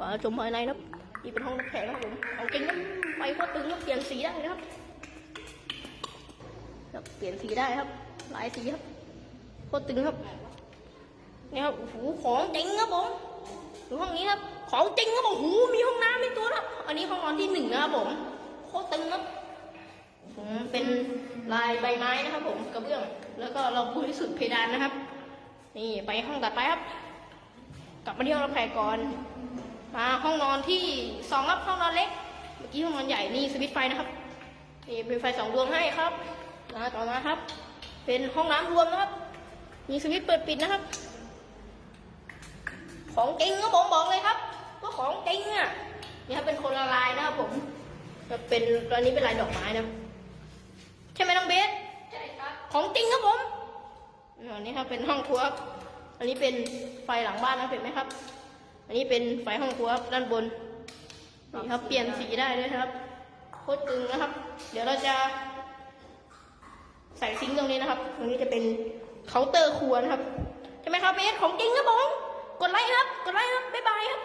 ขวาชมภายในนะครับนี่เป็นห้องรับแขกนะครับผมเอาจริงนะไฟโคตรตึงครับเปลี่ยนสีได้นะครับครับเปลี่ยนสีได้ครับ หลายสีครับโคตรตึงครับนี่ครับโอ้โหของจริงครับผมดูห้องนี้ครับ ของจริงครับโอ้โหมีห้องน้ำในตัวครับ อันนี้ห้องนอนที่หนึ่งนะครับผมโคตรตึงครับผมเป็นลายใบไม้นะครับ ผมกระเบื้อง แล้วก็เราปูที่สุดเพดานนะครับ นี่ไปห้องตัดไปครับ กลับมาที่ห้องรับแขกก่อน มาห้องนอนที่สองครับห้องนอนเล็ก เมื่อกี้ห้องนอนใหญ่นี่สวิตช์ไฟนะครับนี่เป็นไฟสองดวงให้ครับนะต่อมาครับ เป็นห้องน้ำรวมนะครับ มีสวิตช์เปิดปิดนะครับ ของจริงครับผมบอกเลยครับว่าของจริงอะนี่ครับเป็นคนละลายนะครับผมจะเป็นตอนนี้เป็นลายดอกไม้นะครับใช่ไหมน้องเบสใช่ครับของจริงครับผมอันนี้ครับเป็นห้องครัวครับอันนี้เป็นไฟหลังบ้านนะครับเห็นไหมครับ อันนี้เป็นไฟห้องครัวครับด้านบนนี่ครับเปลี่ยนสีได้ด้วยครับโคตรตึงนะครับ เดี๋ยวเราจะ ใส่ซิงค์ตรงนี้นะครับตรงนี้จะเป็นเคาน์เตอร์ครัวนะครับใช่ไหมครับเบสของจริงครับผมกดไลค์ครับ กดไลค์ครับบ๊ายบายครับ